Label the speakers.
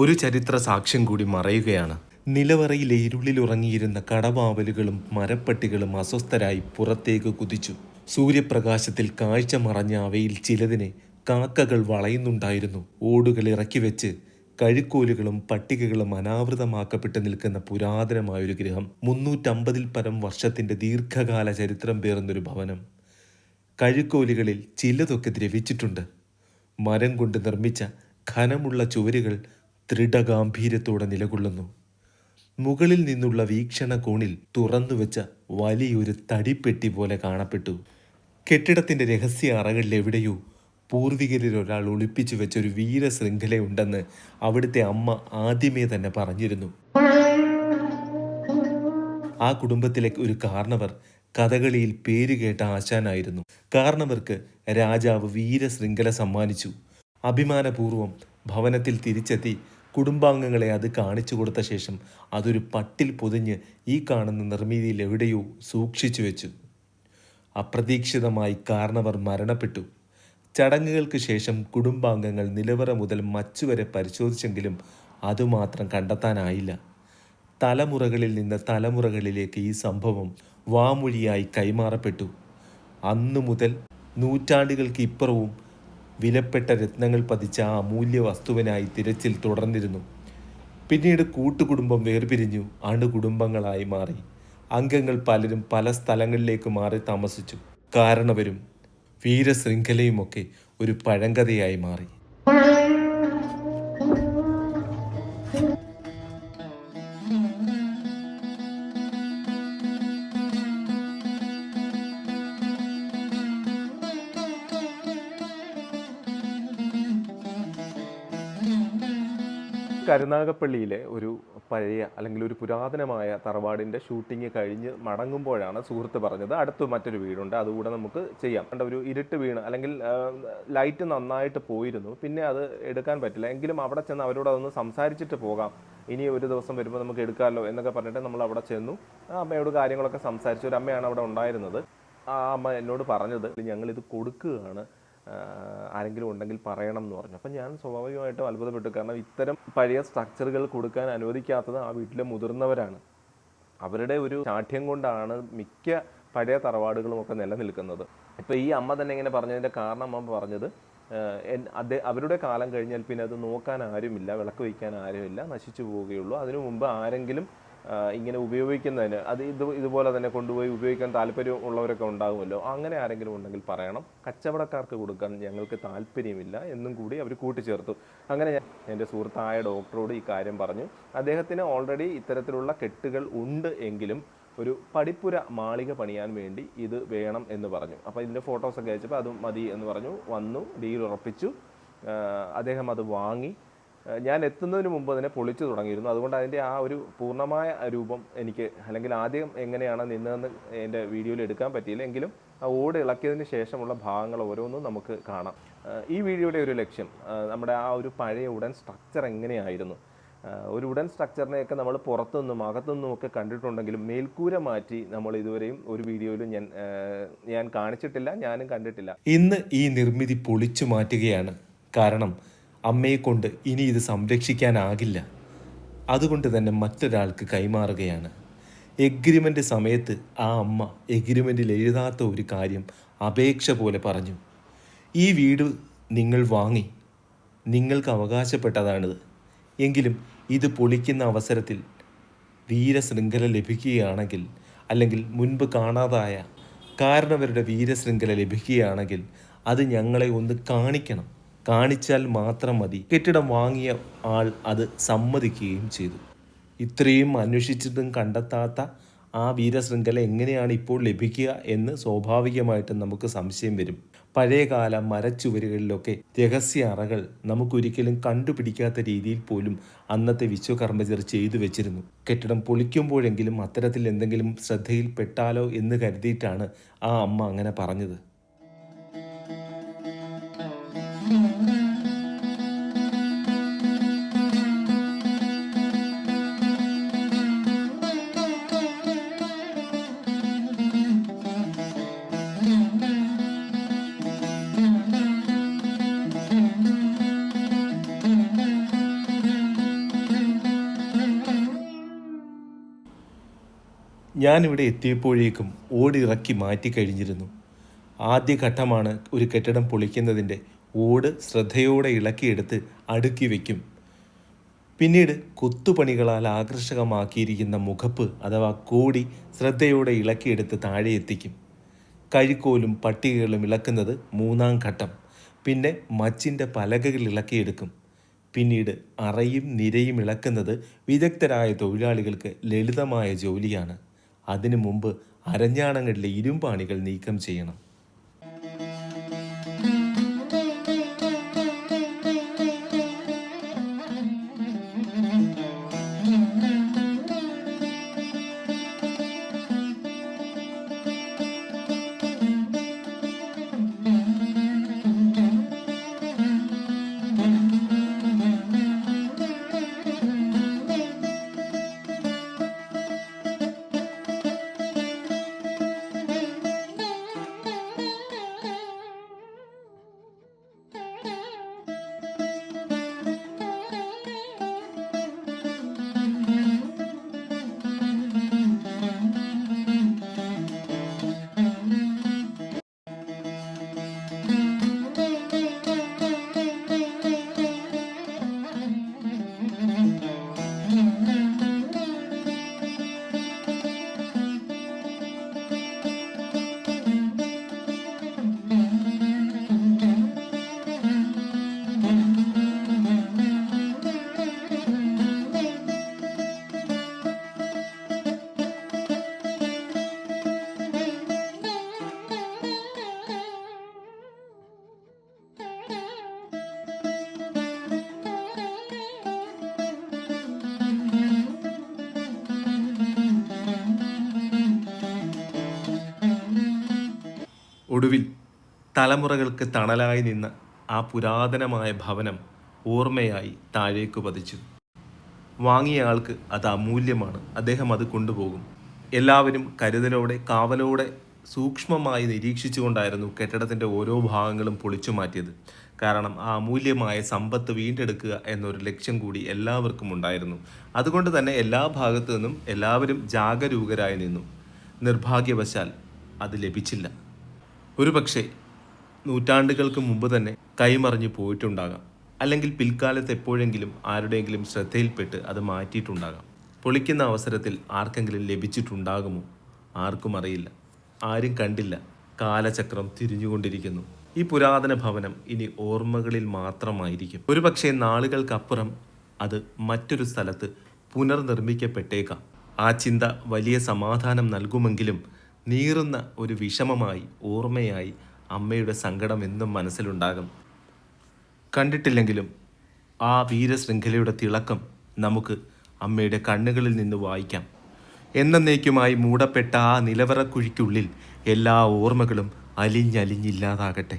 Speaker 1: ഒരു ചരിത്ര സാക്ഷ്യം കൂടി മറയുകയാണ്. നിലവറയിലെ ഇരുളിൽ ഉറങ്ങിയിരുന്ന കടവാവലുകളും മരപ്പട്ടികളും അസ്വസ്ഥരായി പുറത്തേക്ക് കുതിച്ചു. സൂര്യപ്രകാശത്തിൽ കാഴ്ച മറഞ്ഞ അവയിൽ ചിലതിനെ കാക്കകൾ വളയുന്നുണ്ടായിരുന്നു. ഓടുകൾ ഇറക്കി വെച്ച് കഴുക്കോലുകളും പട്ടികകളും അനാവൃതമാക്കപ്പെട്ട് നിൽക്കുന്ന പുരാതനമായൊരു ഗൃഹം. മുന്നൂറ്റമ്പതിൽ പരം വർഷത്തിന്റെ ദീർഘകാല ചരിത്രം പേർന്നൊരു ഭവനം. കഴുക്കോലുകളിൽ ചിലതൊക്കെ ദ്രവിച്ചിട്ടുണ്ട്. മരം കൊണ്ട് നിർമ്മിച്ച ഘനമുള്ള ചുവരുകൾ ദൃഢഗാംഭീര്യത്തോടെ നിലകൊള്ളുന്നു. മുകളിൽ നിന്നുള്ള വീക്ഷണ കോണിൽ തുറന്നുവെച്ച വലിയൊരു തടിപ്പെട്ടി പോലെ കാണപ്പെട്ടു. കെട്ടിടത്തിന്റെ രഹസ്യ അറകളിൽ എവിടെയോ പൂർവികരിൽ ഒരാൾ ഒളിപ്പിച്ചു വെച്ച ഒരു വീരശൃംഖലയുണ്ടെന്ന് അവിടുത്തെ അമ്മ ആദ്യമേ തന്നെ പറഞ്ഞിരുന്നു. ആ കുടുംബത്തിലെ ഒരു കാർണവർ കഥകളിയിൽ പേരുകേട്ട ആശാനായിരുന്നു. കാർണവർക്ക് രാജാവ് വീരശൃംഖല സമ്മാനിച്ചു. അഭിമാനപൂർവം ഭവനത്തിൽ തിരിച്ചെത്തി കുടുംബാംഗങ്ങളെ അത് കാണിച്ചു കൊടുത്ത ശേഷം അതൊരു പട്ടിൽ പൊതിഞ്ഞ് ഈ കാണുന്ന നിർമ്മിതിയിൽ എവിടെയോ സൂക്ഷിച്ചു വെച്ചു. അപ്രതീക്ഷിതമായി കാരണവർ മരണപ്പെട്ടു. ചടങ്ങുകൾക്ക് ശേഷം കുടുംബാംഗങ്ങൾ നിലവറ മുതൽ മച്ചുവരെ പരിശോധിച്ചെങ്കിലും അതുമാത്രം കണ്ടെത്താനായില്ല. തലമുറകളിൽ നിന്ന് തലമുറകളിലേക്ക് ഈ സംഭവം വാമൊഴിയായി കൈമാറപ്പെട്ടു. അന്നു മുതൽ നൂറ്റാണ്ടുകൾക്ക് ഇപ്പുറവും വിലപ്പെട്ട രത്നങ്ങൾ പതിച്ച ആ അമൂല്യ വസ്തുവിനായി തിരച്ചിൽ തുടർന്നിരുന്നു. പിന്നീട് കൂട്ടുകുടുംബം വേർപിരിഞ്ഞു അണുകുടുംബങ്ങളായി മാറി. അംഗങ്ങൾ പലരും പല സ്ഥലങ്ങളിലേക്ക് മാറി താമസിച്ചു. കാരണവരും വീരശൃംഖലയുമൊക്കെ ഒരു പഴങ്കഥയായി മാറി.
Speaker 2: കരുനാഗപ്പള്ളിയിലെ ഒരു പഴയ അല്ലെങ്കിൽ ഒരു പുരാതനമായ തറവാടിന്റെ ഷൂട്ടിംഗ് കഴിഞ്ഞ് മടങ്ങുമ്പോഴാണ് സുഹൃത്ത് പറഞ്ഞത് അടുത്ത് മറ്റൊരു വീടുണ്ട് അതുകൂടെ നമുക്ക് ചെയ്യാം. കണ്ട ഒരു ഇരുട്ട് വീണ് അല്ലെങ്കിൽ ലൈറ്റ് നന്നായിട്ട് പോയിരുന്നു പിന്നെ അത് എടുക്കാൻ പറ്റില്ല. എങ്കിലും അവിടെ ചെന്ന് അവരോട് അതൊന്ന് സംസാരിച്ചിട്ട് പോകാം. ഇനി ഒരു ദിവസം വരുമ്പോൾ നമുക്ക് എടുക്കാമല്ലോ എന്നൊക്കെ പറഞ്ഞിട്ട് നമ്മൾ അവിടെ ചെന്നു. അമ്മയോട് കാര്യങ്ങളൊക്കെ സംസാരിച്ചു. ഒരു അമ്മയാണ് അവിടെ ഉണ്ടായിരുന്നത്. ആ അമ്മ എന്നോട് പറഞ്ഞത് ഞങ്ങളിത് കൊടുക്കുകയാണ്. ആരെങ്കിലും ഉണ്ടെങ്കിൽ പറയണം എന്ന് പറഞ്ഞു. അപ്പം ഞാൻ സ്വാഭാവികമായിട്ടും അത്ഭുതപ്പെട്ടു. കാരണം ഇത്തരം പഴയ സ്ട്രക്ചറുകൾ കൊടുക്കാൻ അനുവദിക്കാത്തത് ആ വീട്ടിലെ മുതിർന്നവരാണ്. അവരുടെ ഒരു ചാഠ്യം കൊണ്ടാണ് മിക്ക പഴയ തറവാടുകളും ഒക്കെ നിലനിൽക്കുന്നത്. ഇപ്പോൾ ഈ അമ്മ തന്നെ ഇങ്ങനെ പറഞ്ഞതിന്റെ കാരണം അമ്മ പറഞ്ഞത് അവരുടെ കാലം കഴിഞ്ഞാൽ പിന്നെ അത് നോക്കാൻ ആരുമില്ല വിളക്ക് വയ്ക്കാൻ ആരുമില്ല നശിച്ചു പോവുകയുള്ളൂ. അതിനു മുമ്പ് ആരെങ്കിലും ഇങ്ങനെ ഉപയോഗിക്കുന്നതിന്. അത് ഇത് ഇതുപോലെ തന്നെ കൊണ്ടുപോയി ഉപയോഗിക്കാൻ താല്പര്യം ഉള്ളവരൊക്കെ ഉണ്ടാകുമല്ലോ. അങ്ങനെ ആരെങ്കിലും ഉണ്ടെങ്കിൽ പറയണം. കച്ചവടക്കാർക്ക് കൊടുക്കാൻ ഞങ്ങൾക്ക് താല്പര്യമില്ല എന്നും കൂടി അവർ കൂട്ടിച്ചേർത്തു. അങ്ങനെ ഞാൻ എന്റെ സുഹൃത്തായ ഡോക്ടറോട് ഈ കാര്യം പറഞ്ഞു. അദ്ദേഹത്തിന് ഓൾറെഡി ഇത്തരത്തിലുള്ള കെട്ടുകൾ ഉണ്ട് എങ്കിലും ഒരു പടിപ്പുര മാളിക പണിയാൻ വേണ്ടി ഇത് വേണം എന്ന് പറഞ്ഞു. അപ്പോൾ ഇതിന്റെ ഫോട്ടോസൊക്കെ അയച്ചപ്പോൾ അതും മതി എന്ന് പറഞ്ഞു. വന്നു ഡീൽ ഉറപ്പിച്ചു. അദ്ദേഹം അത് വാങ്ങി. ഞാൻ എത്തുന്നതിന് മുമ്പ് അതിനെ പൊളിച്ചു തുടങ്ങിയിരുന്നു. അതുകൊണ്ട് അതിന്റെ ആ ഒരു പൂർണമായ രൂപം എനിക്ക് അല്ലെങ്കിൽ ആദ്യം എങ്ങനെയാണ് നിന്നതെന്ന് എന്റെ വീഡിയോയിൽ എടുക്കാൻ പറ്റിയില്ല. എങ്കിലും ആ ഓട് ഇളക്കിയതിന് ശേഷമുള്ള ഭാഗങ്ങൾ ഓരോന്നും നമുക്ക് കാണാം. ഈ വീഡിയോയുടെ ഒരു ലക്ഷ്യം നമ്മുടെ ആ ഒരു പഴയ ഉടൻ സ്ട്രക്ചർ എങ്ങനെയായിരുന്നു? ഒരു ഉടൻ സ്ട്രക്ചറിനെയൊക്കെ നമ്മൾ പുറത്തുനിന്നും അകത്തുനിന്നും ഒക്കെ കണ്ടിട്ടുണ്ടെങ്കിലും മേൽക്കൂര മാറ്റി നമ്മൾ ഇതുവരെയും ഒരു വീഡിയോയിലും ഞാൻ ഞാൻ കാണിച്ചിട്ടില്ല ഞാനും കണ്ടിട്ടില്ല.
Speaker 1: ഇന്ന് ഈ നിർമ്മിതി പൊളിച്ചു മാറ്റുകയാണ് കാരണം അമ്മയെ കൊണ്ട് ഇനി ഇത് സംരക്ഷിക്കാനാകില്ല. അതുകൊണ്ട് തന്നെ മറ്റൊരാൾക്ക് കൈമാറുകയാണ്. എഗ്രിമെന്റ് സമയത്ത് ആ അമ്മ എഗ്രിമെന്റിൽ എഴുതാത്ത ഒരു കാര്യം അപേക്ഷ പോലെ പറഞ്ഞു. ഈ വീട് നിങ്ങൾ വാങ്ങി. നിങ്ങൾക്ക് അവകാശപ്പെട്ടതാണിത്. എങ്കിലും ഇത് പൊളിക്കുന്ന അവസരത്തിൽ വീരശൃംഖല ലഭിക്കുകയാണെങ്കിൽ അല്ലെങ്കിൽ മുൻപ് കാണാതായ കാരണവരുടെ വീരശൃംഖല ലഭിക്കുകയാണെങ്കിൽ അത് ഞങ്ങളെ ഒന്ന് കാണിക്കണം. കാണിച്ചാൽ മാത്രം മതി. കെട്ടിടം വാങ്ങിയ ആൾ അത് സമ്മതിക്കുകയും ചെയ്തു. ഇത്രയും അന്വേഷിച്ചിട്ടും കണ്ടെത്താത്ത ആ വീരശൃംഖല എങ്ങനെയാണ് ഇപ്പോൾ ലഭിക്കുക എന്ന് സ്വാഭാവികമായിട്ടും നമുക്ക് സംശയം വരും. പഴയകാല മരച്ചുവരുകളിലൊക്കെ രഹസ്യ അറകൾ നമുക്കൊരിക്കലും കണ്ടുപിടിക്കാത്ത രീതിയിൽ പോലും അന്നത്തെ വിശ്വകർമ്മചർ ചെയ്തു വെച്ചിരുന്നു. കെട്ടിടം പൊളിക്കുമ്പോഴെങ്കിലും അത്തരത്തിൽ എന്തെങ്കിലും ശ്രദ്ധയിൽപ്പെട്ടാലോ എന്ന് കരുതിയിട്ടാണ് ആ അമ്മ അങ്ങനെ പറഞ്ഞത്. ഞാനിവിടെ എത്തിയപ്പോഴേക്കും ഓടിറക്കി മാറ്റിക്കഴിഞ്ഞിരുന്നു ആദ്യ ഘട്ടമാണ് ഒരു കെട്ടിടം പൊളിക്കുന്നതിന്റെ ഓട് ശ്രദ്ധയോടെ ഇളക്കിയെടുത്ത് അടുക്കി വയ്ക്കും പിന്നീട് കൊത്തുപണികളാൽ ആകർഷകമാക്കിയിരിക്കുന്ന മുഖപ്പ് അഥവാ കോടി ശ്രദ്ധയോടെ ഇളക്കിയെടുത്ത് താഴെ എത്തിക്കും. കഴിക്കോലും പട്ടികകളും ഇളക്കുന്നത് മൂന്നാം ഘട്ടം. പിന്നെ മച്ചിന്റെ പലകകൾ ഇളക്കിയെടുക്കും. പിന്നീട് അറയും നിരയും ഇളക്കുന്നത് വിദഗ്ധരായ തൊഴിലാളികൾക്ക് ലളിതമായ ജോലിയാണ്. അതിനു മുമ്പ് അരഞ്ഞാണങ്ങളിലെ ഇരുമ്പാണികൾ നീക്കം ചെയ്യണം. ഒടുവിൽ തലമുറകൾക്ക് തണലായി നിന്ന ആ പുരാതനമായ ഭവനം ഓർമ്മയായി താഴേക്ക് പതിച്ചു. വാങ്ങിയ ആൾക്ക് അത് അമൂല്യമാണ്. അദ്ദേഹം അത് കൊണ്ടുപോകും. എല്ലാവരും കരുതലോടെ കാവലോടെ സൂക്ഷ്മമായി നിരീക്ഷിച്ചുകൊണ്ടായിരുന്നു കെട്ടിടത്തിന്റെ ഓരോ ഭാഗങ്ങളും പൊളിച്ചു മാറ്റിയത്. കാരണം ആ അമൂല്യമായ സമ്പത്ത് വീണ്ടെടുക്കുക എന്നൊരു ലക്ഷ്യം കൂടി എല്ലാവർക്കും ഉണ്ടായിരുന്നു. അതുകൊണ്ട് തന്നെ എല്ലാ ഭാഗത്തു നിന്നും എല്ലാവരും ജാഗരൂകരായി നിന്നു. നിർഭാഗ്യവശാൽ അത് ലഭിച്ചില്ല. ഒരുപക്ഷെ നൂറ്റാണ്ടുകൾക്ക് മുമ്പ് തന്നെ കൈമറിഞ്ഞു പോയിട്ടുണ്ടാകാം. അല്ലെങ്കിൽ പിൽക്കാലത്ത് എപ്പോഴെങ്കിലും ആരുടെയെങ്കിലും ശ്രദ്ധയിൽപ്പെട്ട് അത് മാറ്റിയിട്ടുണ്ടാകാം. പൊളിക്കുന്ന അവസരത്തിൽ ആർക്കെങ്കിലും ലഭിച്ചിട്ടുണ്ടാകുമോ? ആർക്കും അറിയില്ല. ആരും കണ്ടില്ല. കാലചക്രം തിരിഞ്ഞുകൊണ്ടിരിക്കുന്നു. ഈ പുരാതന ഭവനം ഇനി ഓർമ്മകളിൽ മാത്രമായിരിക്കും. ഒരുപക്ഷെ നാളുകൾക്കപ്പുറം അത് മറ്റൊരു സ്ഥലത്ത് പുനർനിർമ്മിക്കപ്പെട്ടേക്കാം. ആ ചിന്ത വലിയ സമാധാനം നൽകുമെങ്കിലും നീറുന്ന ഒരു വിഷമമായി ഓർമ്മയായി അമ്മയുടെ സങ്കടം എന്നും മനസ്സിലുണ്ടാകും. കണ്ടിട്ടില്ലെങ്കിലും ആ വീരശൃംഖലയുടെ തിളക്കം നമുക്ക് അമ്മയുടെ കണ്ണുകളിൽ നിന്ന് വായിക്കാം. എന്നേക്കുമായി മൂടപ്പെട്ട ആ നിലവറക്കുഴിക്കുള്ളിൽ എല്ലാ ഓർമ്മകളും അലിഞ്ഞലിഞ്ഞില്ലാതാകട്ടെ.